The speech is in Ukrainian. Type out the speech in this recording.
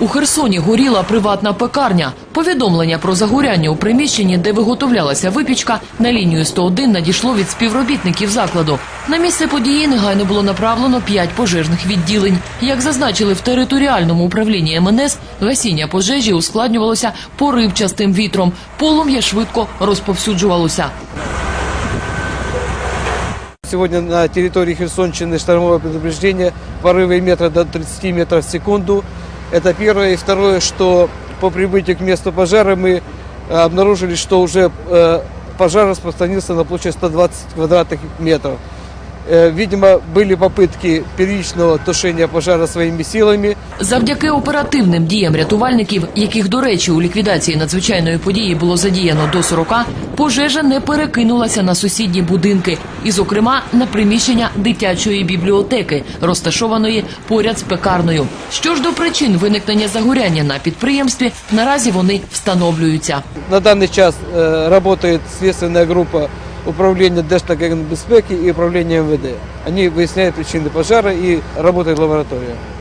У Херсоні горіла приватна пекарня. Повідомлення про загоряння у приміщенні, де виготовлялася випічка, на лінію 101 надійшло від співробітників закладу. На місце події негайно було направлено п'ять пожежних відділень. Як зазначили в територіальному управлінні МНС, гасіння пожежі ускладнювалося поривчастим вітром. Полум'я швидко розповсюджувалося. Сегодня на территории Херсонщины штормовое предупреждение, порывы метра до 30 метров в секунду. Это первое. И второе, что по прибытию к месту пожара мы э, обнаружили, что уже э, пожар распространился на площадь 120 квадратных метров. Э, Видимо, были попытки первичного тушения пожара своими силами. Завдяки оперативним діям рятувальників, яких, до речі, у ліквідації надзвичайної події було задіяно до 40, пожежа не перекинулася на сусідні будинки, і, зокрема, на приміщення дитячої бібліотеки, розташованої поряд з пекарною. Що ж до причин виникнення загоряння на підприємстві, наразі вони встановлюються. На данный час э, работает следственная группа управления Держтагенбезпеки и управление МВД. Они выясняют причины пожара и работает лаборатория.